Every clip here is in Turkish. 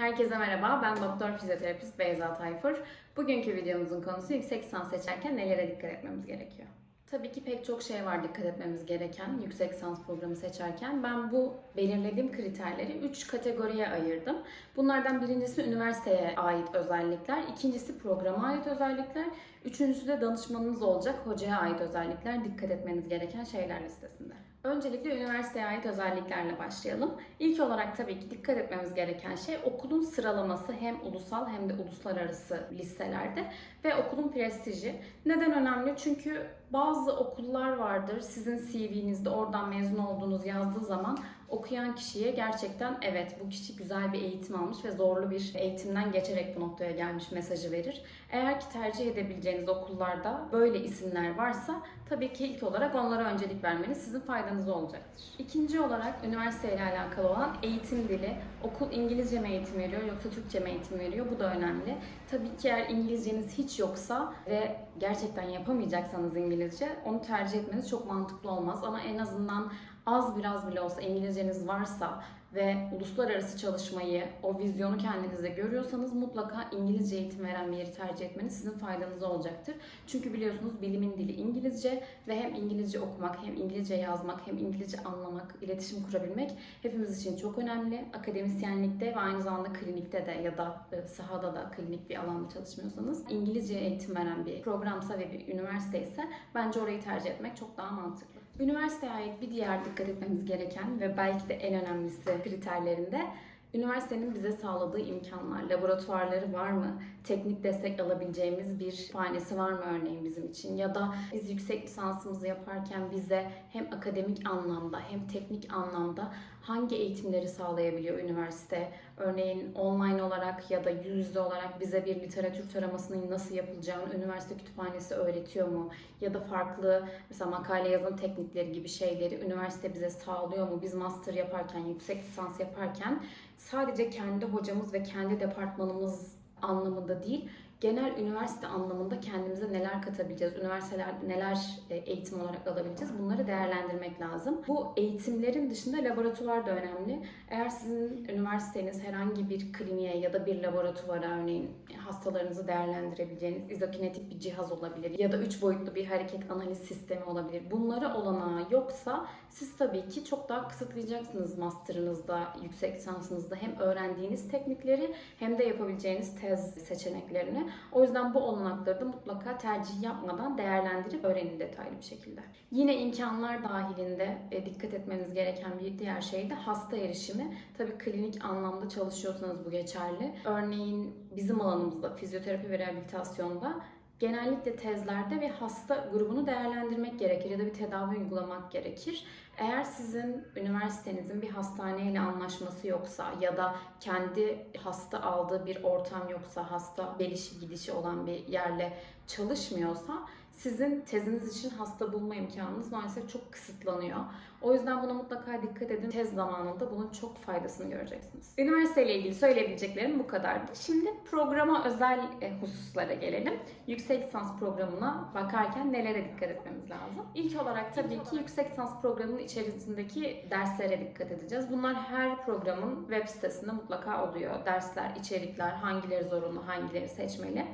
Herkese merhaba, ben doktor fizyoterapist Beyza Tayfur. Bugünkü videomuzun konusu yüksek lisans seçerken nelere dikkat etmemiz gerekiyor? Tabii ki pek çok şey var dikkat etmemiz gereken yüksek lisans programı seçerken. Ben bu belirlediğim kriterleri 3 kategoriye ayırdım. Bunlardan birincisi üniversiteye ait özellikler, ikincisi programa ait özellikler, üçüncüsü de danışmanınız olacak hocaya ait özellikler, dikkat etmeniz gereken şeyler listesinde. Öncelikle üniversiteye ait özelliklerle başlayalım. İlk olarak tabii ki dikkat etmemiz gereken şey okulun sıralaması hem ulusal hem de uluslararası listelerde ve okulun prestiji. Neden önemli? Çünkü bazı okullar vardır sizin CV'nizde oradan mezun olduğunuz yazdığı zaman okuyan kişiye gerçekten evet bu kişi güzel bir eğitim almış ve zorlu bir eğitimden geçerek bu noktaya gelmiş mesajı verir. Eğer ki tercih edebileceğiniz okullarda böyle isimler varsa tabii ki ilk olarak onlara öncelik vermeniz sizin faydanıza olacaktır. İkinci olarak üniversiteyle alakalı olan eğitim dili. Okul İngilizce mi eğitim veriyor yoksa Türkçe mi eğitim veriyor? Bu da önemli. Tabii ki eğer İngilizceniz hiç yoksa ve gerçekten yapamayacaksanız İngilizce onu tercih etmeniz çok mantıklı olmaz ama en azından az biraz bile olsa İngilizceniz varsa ve uluslararası çalışmayı, o vizyonu kendinizde görüyorsanız mutlaka İngilizce eğitim veren bir yeri tercih etmeniz sizin faydanıza olacaktır. Çünkü biliyorsunuz bilimin dili İngilizce ve hem İngilizce okumak, hem İngilizce yazmak, hem İngilizce anlamak, iletişim kurabilmek hepimiz için çok önemli. Akademisyenlikte ve aynı zamanda klinikte de ya da e, sahada da klinik bir alanda çalışmıyorsanız İngilizce eğitim veren bir programsa ve bir üniversite ise bence orayı tercih etmek çok daha mantıklı. Üniversiteye ait bir diğer dikkat etmemiz gereken ve belki de en önemlisi kriterlerinde üniversitenin bize sağladığı imkanlar, laboratuvarları var mı? Teknik destek alabileceğimiz bir kütüphanesi var mı örneğin bizim için? Ya da biz yüksek lisansımızı yaparken bize hem akademik anlamda hem teknik anlamda hangi eğitimleri sağlayabiliyor üniversite? Örneğin online olarak ya da yüz yüze olarak bize bir literatür taramasının nasıl yapılacağını üniversite kütüphanesi öğretiyor mu? Ya da farklı mesela makale yazım teknikleri gibi şeyleri üniversite bize sağlıyor mu? Biz master yaparken, yüksek lisans yaparken sadece kendi hocamız ve kendi departmanımız anlamında değil, genel üniversite anlamında kendimize neler katabileceğiz, üniversiteler neler e, eğitim olarak alabileceğiz bunları değerlendirmek lazım. Bu eğitimlerin dışında laboratuvar da önemli. Eğer sizin üniversiteniz herhangi bir kliniğe ya da bir laboratuvara örneğin hastalarınızı değerlendirebileceğiniz izokinetik bir cihaz olabilir ya da üç boyutlu bir hareket analiz sistemi olabilir. Bunlara olanağı yoksa siz tabii ki çok daha kısıtlayacaksınız master'ınızda, yüksek lisansınızda hem öğrendiğiniz teknikleri hem de yapabileceğiniz tez seçeneklerini. O yüzden bu olanakları da mutlaka tercih yapmadan değerlendirip öğrenin detaylı bir şekilde. Yine imkanlar dahilinde e, dikkat etmeniz gereken bir diğer şey de hasta erişimi. Tabii klinik anlamda çalışıyorsanız bu geçerli. Örneğin bizim alanımızda fizyoterapi ve rehabilitasyonda genellikle tezlerde ve hasta grubunu değerlendirmek gerekir ya da bir tedavi uygulamak gerekir. Eğer sizin üniversitenizin bir hastaneyle anlaşması yoksa ya da kendi hasta aldığı bir ortam yoksa, hasta gelişi gidişi olan bir yerle çalışmıyorsa sizin teziniz için hasta bulma imkanınız maalesef çok kısıtlanıyor. O yüzden buna mutlaka dikkat edin. Tez zamanında bunun çok faydasını göreceksiniz. Üniversiteyle ilgili söyleyebileceklerim bu kadardı. Şimdi programa özel e, hususlara gelelim. Yüksek lisans programına bakarken nelere dikkat etmemiz lazım? İlk olarak tabii ki yüksek lisans programının içerisindeki derslere dikkat edeceğiz. Bunlar her programın web sitesinde mutlaka oluyor. Dersler, içerikler, hangileri zorunlu, hangileri seçmeli.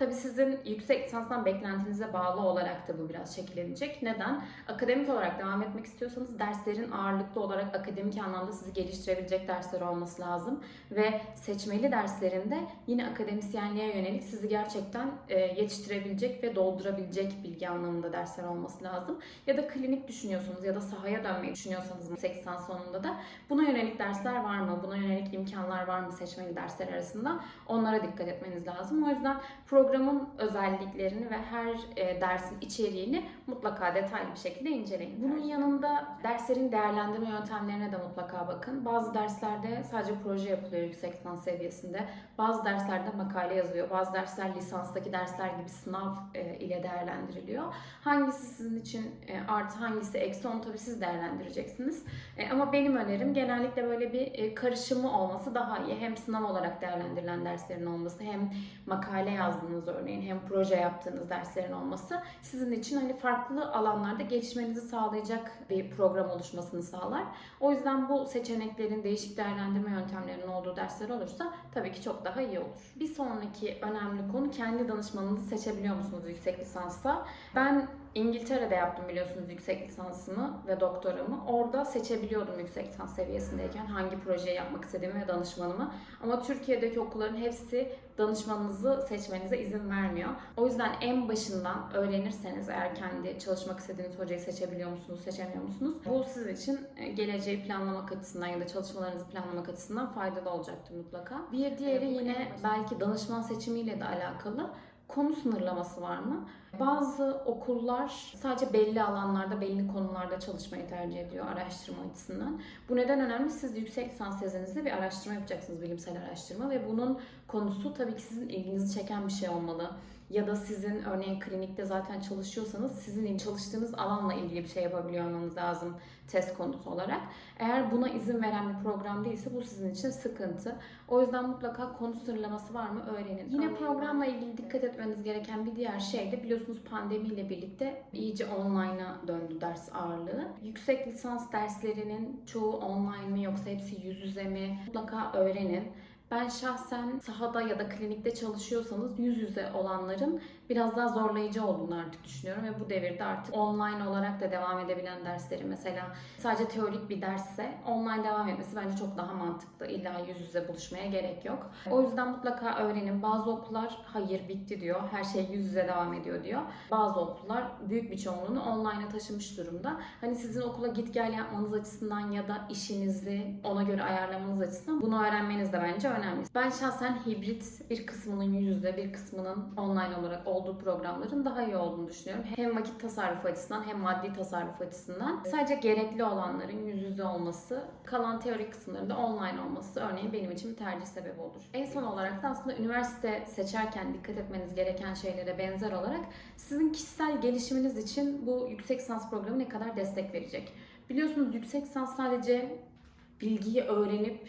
Tabii sizin yüksek lisanstan beklentinize bağlı olarak da bu biraz şekillenecek. Neden? Akademik olarak devam etmek istiyorsanız derslerin ağırlıklı olarak akademik anlamda sizi geliştirebilecek dersler olması lazım. Ve seçmeli derslerinde yine akademisyenliğe yönelik sizi gerçekten e, yetiştirebilecek ve doldurabilecek bilgi anlamında dersler olması lazım. Ya da klinik düşünüyorsunuz ya da sahaya dönmeyi düşünüyorsanız yüksek lisans sonunda da buna yönelik dersler var mı? Buna yönelik imkanlar var mı seçmeli dersler arasında? Onlara dikkat etmeniz lazım. O yüzden programın özelliklerini ve her e, dersin içeriğini mutlaka detaylı bir şekilde inceleyin. Bunun yanında derslerin değerlendirme yöntemlerine de mutlaka bakın. Bazı derslerde sadece proje yapılıyor yüksek lisans seviyesinde. Bazı derslerde makale yazıyor. Bazı dersler lisanstaki dersler gibi sınav e, ile değerlendiriliyor. Hangisi sizin için e, artı hangisi eksi onu tabii siz değerlendireceksiniz. Ama benim önerim genellikle böyle bir karışımı olması daha iyi. Hem sınav olarak değerlendirilen derslerin olması hem makale yazdığınız çalışmanız örneğin hem proje yaptığınız derslerin olması sizin için hani farklı alanlarda gelişmenizi sağlayacak bir program oluşmasını sağlar. O yüzden bu seçeneklerin değişik değerlendirme yöntemlerinin olduğu dersler olursa tabii ki çok daha iyi olur. Bir sonraki önemli konu kendi danışmanınızı seçebiliyor musunuz yüksek lisansta? Ben İngiltere'de yaptım biliyorsunuz yüksek lisansımı ve doktoramı. Orada seçebiliyordum yüksek lisans seviyesindeyken hangi projeyi yapmak istediğimi ve danışmanımı. Ama Türkiye'deki okulların hepsi danışmanınızı seçmenize izin vermiyor. O yüzden en başından öğrenirseniz eğer kendi çalışmak istediğiniz hocayı seçebiliyor musunuz, seçemiyor musunuz? Bu sizin için e, geleceği planlamak açısından ya da çalışmalarınızı planlamak açısından faydalı olacaktır mutlaka. Bir diğeri yine belki danışman seçimiyle de alakalı konu sınırlaması var mı? Bazı okullar sadece belli alanlarda, belli konularda çalışmayı tercih ediyor araştırma açısından. Bu neden önemli? Siz yüksek lisans tezinizde bir araştırma yapacaksınız, bilimsel araştırma ve bunun konusu tabii ki sizin ilginizi çeken bir şey olmalı. Ya da sizin örneğin klinikte zaten çalışıyorsanız sizin çalıştığınız alanla ilgili bir şey yapabiliyor olmanız lazım test konusu olarak. Eğer buna izin veren bir program değilse bu sizin için sıkıntı. O yüzden mutlaka konu sıralaması var mı öğrenin. Yine programla ilgili dikkat etmeniz gereken bir diğer şey de biliyorsunuz pandemiyle birlikte iyice online'a döndü ders ağırlığı. Yüksek lisans derslerinin çoğu online mi yoksa hepsi yüz yüze mi mutlaka öğrenin. Ben şahsen sahada ya da klinikte çalışıyorsanız yüz yüze olanların biraz daha zorlayıcı olduğunu artık düşünüyorum ve bu devirde artık online olarak da devam edebilen dersleri mesela sadece teorik bir dersse online devam etmesi bence çok daha mantıklı. İlla yüz yüze buluşmaya gerek yok. O yüzden mutlaka öğrenin. Bazı okullar hayır bitti diyor. Her şey yüz yüze devam ediyor diyor. Bazı okullar büyük bir çoğunluğunu online'a taşımış durumda. Hani sizin okula git gel yapmanız açısından ya da işinizi ona göre ayarlamanız açısından bunu öğrenmeniz de bence önemli. Ben şahsen hibrit bir kısmının yüz yüze bir kısmının online olarak olduğu programların daha iyi olduğunu düşünüyorum. Hem vakit tasarrufu açısından hem maddi tasarruf açısından. Sadece gerekli olanların yüz yüze olması, kalan teorik kısımlarında online olması örneğin benim için bir tercih sebebi olur. En son olarak da aslında üniversite seçerken dikkat etmeniz gereken şeylere benzer olarak sizin kişisel gelişiminiz için bu yüksek lisans programı ne kadar destek verecek? Biliyorsunuz yüksek lisans sadece bilgiyi öğrenip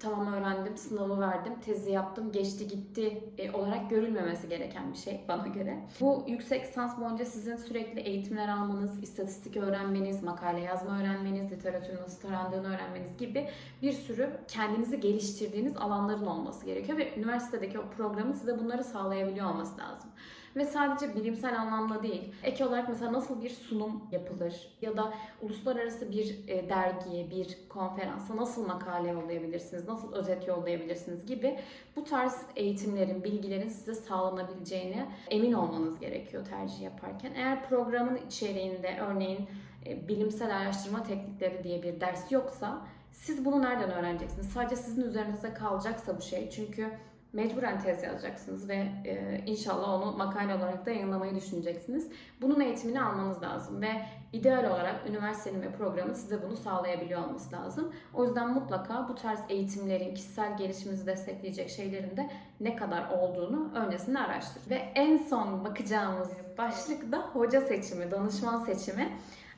tamam öğrendim, sınavı verdim, tezi yaptım, geçti gitti e, olarak görülmemesi gereken bir şey bana göre. Bu yüksek lisans boyunca sizin sürekli eğitimler almanız, istatistik öğrenmeniz, makale yazma öğrenmeniz, literatürün nasıl tarandığını öğrenmeniz gibi bir sürü kendinizi geliştirdiğiniz alanların olması gerekiyor ve üniversitedeki o programın size bunları sağlayabiliyor olması lazım. Ve sadece bilimsel anlamda değil, ek olarak mesela nasıl bir sunum yapılır ya da uluslararası bir e, dergiye, bir konferansa nasıl makale yollayabilirsiniz, nasıl özet yollayabilirsiniz gibi bu tarz eğitimlerin, bilgilerin size sağlanabileceğine emin olmanız gerekiyor tercih yaparken. Eğer programın içeriğinde örneğin e, bilimsel araştırma teknikleri diye bir ders yoksa siz bunu nereden öğreneceksiniz? Sadece sizin üzerinize kalacaksa bu şey çünkü mecburen tez yazacaksınız ve e, inşallah onu makale olarak da yayınlamayı düşüneceksiniz. Bunun eğitimini almanız lazım ve ideal olarak üniversitenin ve programın size bunu sağlayabiliyor olması lazım. O yüzden mutlaka bu tarz eğitimlerin, kişisel gelişiminizi destekleyecek şeylerin de ne kadar olduğunu öncesinde araştırın. Ve en son bakacağımız başlık da hoca seçimi, danışman seçimi.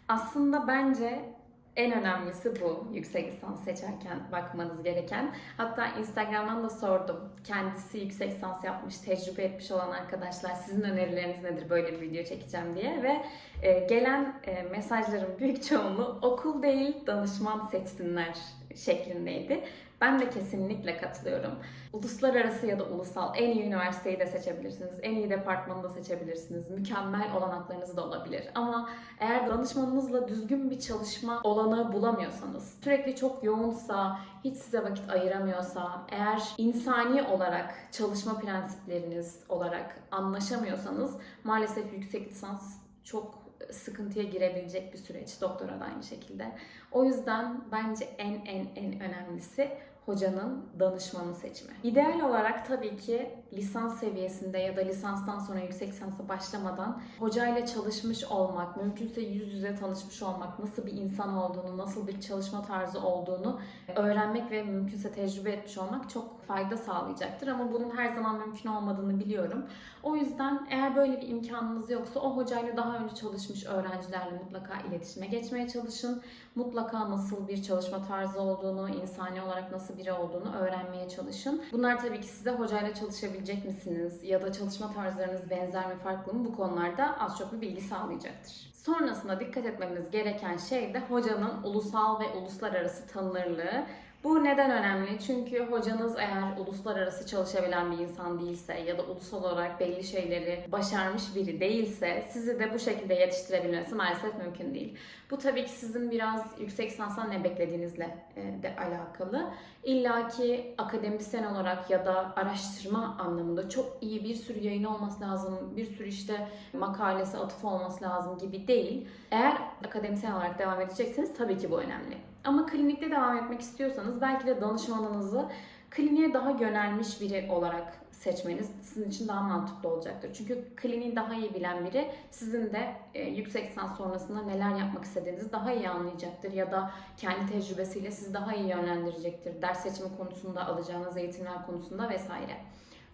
Aslında bence en önemlisi bu yüksek lisans seçerken bakmanız gereken. Hatta Instagram'dan da sordum. Kendisi yüksek lisans yapmış, tecrübe etmiş olan arkadaşlar sizin önerileriniz nedir böyle bir video çekeceğim diye ve e, gelen e, mesajların büyük çoğunluğu okul değil danışman seçsinler şeklindeydi. Ben de kesinlikle katılıyorum. Uluslararası ya da ulusal en iyi üniversiteyi de seçebilirsiniz. En iyi departmanı da seçebilirsiniz. Mükemmel olanaklarınız da olabilir. Ama eğer danışmanınızla düzgün bir çalışma olanağı bulamıyorsanız, sürekli çok yoğunsa, hiç size vakit ayıramıyorsa, eğer insani olarak çalışma prensipleriniz olarak anlaşamıyorsanız maalesef yüksek lisans çok sıkıntıya girebilecek bir süreç. Doktora da aynı şekilde. O yüzden bence en en en önemlisi hocanın danışmanı seçimi. İdeal olarak tabii ki lisans seviyesinde ya da lisanstan sonra yüksek lisansa başlamadan hocayla çalışmış olmak, mümkünse yüz yüze tanışmış olmak, nasıl bir insan olduğunu, nasıl bir çalışma tarzı olduğunu öğrenmek ve mümkünse tecrübe etmiş olmak çok fayda sağlayacaktır. Ama bunun her zaman mümkün olmadığını biliyorum. O yüzden eğer böyle bir imkanınız yoksa o hocayla daha önce çalışmış öğrencilerle mutlaka iletişime geçmeye çalışın. Mutlaka nasıl bir çalışma tarzı olduğunu, insani olarak nasıl biri olduğunu öğrenmeye çalışın. Bunlar tabii ki size hocayla çalışabilecek misiniz ya da çalışma tarzlarınız benzer mi farklı mı bu konularda az çok bir bilgi sağlayacaktır. Sonrasında dikkat etmemiz gereken şey de hocanın ulusal ve uluslararası tanınırlığı. Bu neden önemli? Çünkü hocanız eğer uluslararası çalışabilen bir insan değilse ya da ulusal olarak belli şeyleri başarmış biri değilse sizi de bu şekilde yetiştirebilmesi maalesef mümkün değil. Bu tabii ki sizin biraz yüksek lisanstan ne beklediğinizle e, de alakalı. İlla ki akademisyen olarak ya da araştırma anlamında çok iyi bir sürü yayın olması lazım, bir sürü işte makalesi, atıf olması lazım gibi değil. Eğer akademisyen olarak devam edecekseniz tabii ki bu önemli. Ama klinikte devam etmek istiyorsanız belki de danışmanınızı kliniğe daha yönelmiş biri olarak seçmeniz sizin için daha mantıklı olacaktır. Çünkü kliniği daha iyi bilen biri sizin de e, yüksek lisans sonrasında neler yapmak istediğinizi daha iyi anlayacaktır ya da kendi tecrübesiyle sizi daha iyi yönlendirecektir. Ders seçimi konusunda alacağınız eğitimler konusunda vesaire.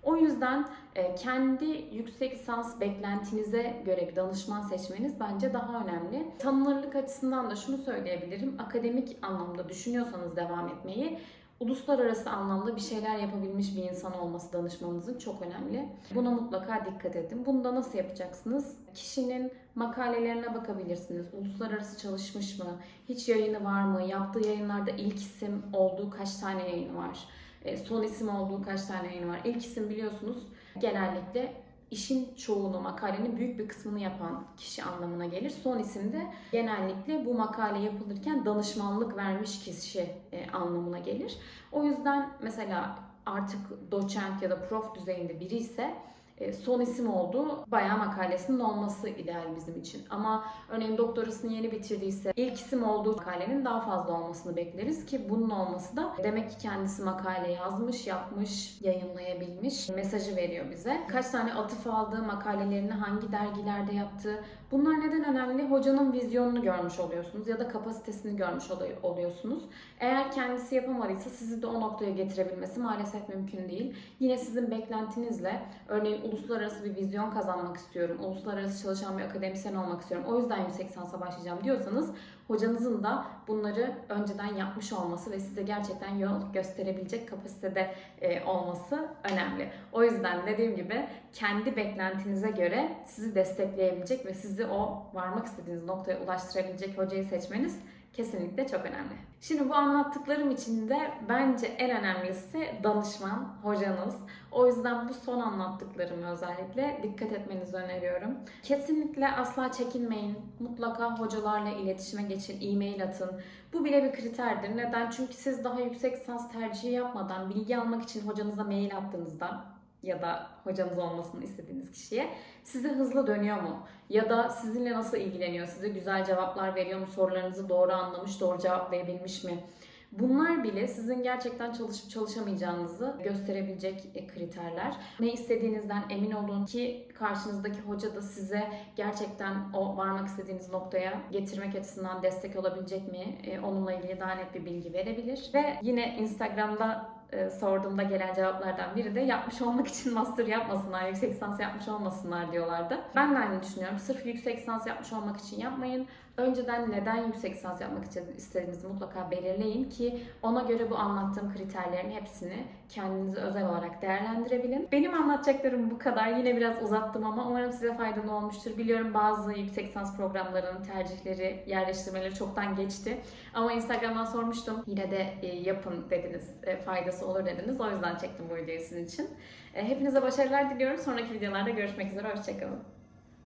O yüzden e, kendi yüksek lisans beklentinize göre bir danışman seçmeniz bence daha önemli. Tanınırlık açısından da şunu söyleyebilirim. Akademik anlamda düşünüyorsanız devam etmeyi uluslararası anlamda bir şeyler yapabilmiş bir insan olması danışmanınızın çok önemli. Buna mutlaka dikkat edin. Bunu da nasıl yapacaksınız? Kişinin makalelerine bakabilirsiniz. Uluslararası çalışmış mı? Hiç yayını var mı? Yaptığı yayınlarda ilk isim olduğu kaç tane yayını var? E, son isim olduğu kaç tane yayını var? İlk isim biliyorsunuz genellikle işin çoğunu, makalenin büyük bir kısmını yapan kişi anlamına gelir. Son isim de genellikle bu makale yapılırken danışmanlık vermiş kişi e, anlamına gelir. O yüzden mesela artık doçent ya da prof düzeyinde biri ise son isim olduğu bayağı makalesinin olması ideal bizim için. Ama örneğin doktorasını yeni bitirdiyse ilk isim olduğu makalenin daha fazla olmasını bekleriz ki bunun olması da demek ki kendisi makale yazmış, yapmış, yayınlayabilmiş mesajı veriyor bize. Kaç tane atıf aldığı, makalelerini hangi dergilerde yaptığı bunlar neden önemli? Hocanın vizyonunu görmüş oluyorsunuz ya da kapasitesini görmüş oluyorsunuz. Eğer kendisi yapamadıysa sizi de o noktaya getirebilmesi maalesef mümkün değil. Yine sizin beklentinizle örneğin uluslararası bir vizyon kazanmak istiyorum, uluslararası çalışan bir akademisyen olmak istiyorum, o yüzden yüksek lisansa başlayacağım diyorsanız hocanızın da bunları önceden yapmış olması ve size gerçekten yol gösterebilecek kapasitede e, olması önemli. O yüzden dediğim gibi kendi beklentinize göre sizi destekleyebilecek ve sizi o varmak istediğiniz noktaya ulaştırabilecek hocayı seçmeniz kesinlikle çok önemli. Şimdi bu anlattıklarım içinde bence en önemlisi danışman, hocanız. O yüzden bu son anlattıklarımı özellikle dikkat etmenizi öneriyorum. Kesinlikle asla çekinmeyin. Mutlaka hocalarla iletişime geçin, e-mail atın. Bu bile bir kriterdir. Neden? Çünkü siz daha yüksek lisans tercihi yapmadan bilgi almak için hocanıza mail attığınızda ya da hocanız olmasını istediğiniz kişiye size hızlı dönüyor mu? Ya da sizinle nasıl ilgileniyor? Size güzel cevaplar veriyor mu? Sorularınızı doğru anlamış, doğru cevaplayabilmiş mi? Bunlar bile sizin gerçekten çalışıp çalışamayacağınızı gösterebilecek kriterler. Ne istediğinizden emin olun ki karşınızdaki hoca da size gerçekten o varmak istediğiniz noktaya getirmek açısından destek olabilecek mi? E, onunla ilgili daha net bir bilgi verebilir. Ve yine Instagram'da e, sorduğumda gelen cevaplardan biri de yapmış olmak için master yapmasınlar, yüksek lisans yapmış olmasınlar diyorlardı. Ben de aynı düşünüyorum. Sırf yüksek lisans yapmış olmak için yapmayın. Önceden neden yüksek lisans yapmak istediğinizi mutlaka belirleyin ki ona göre bu anlattığım kriterlerin hepsini kendinize özel olarak değerlendirebilin. Benim anlatacaklarım bu kadar. Yine biraz uzattım ama umarım size faydalı olmuştur. Biliyorum bazı yüksek lisans programlarının tercihleri, yerleştirmeleri çoktan geçti. Ama Instagram'dan sormuştum. Yine de e, yapın dediniz. E, faydası olur dediniz. O yüzden çektim bu videoyu sizin için. E, hepinize başarılar diliyorum. Sonraki videolarda görüşmek üzere. Hoşçakalın.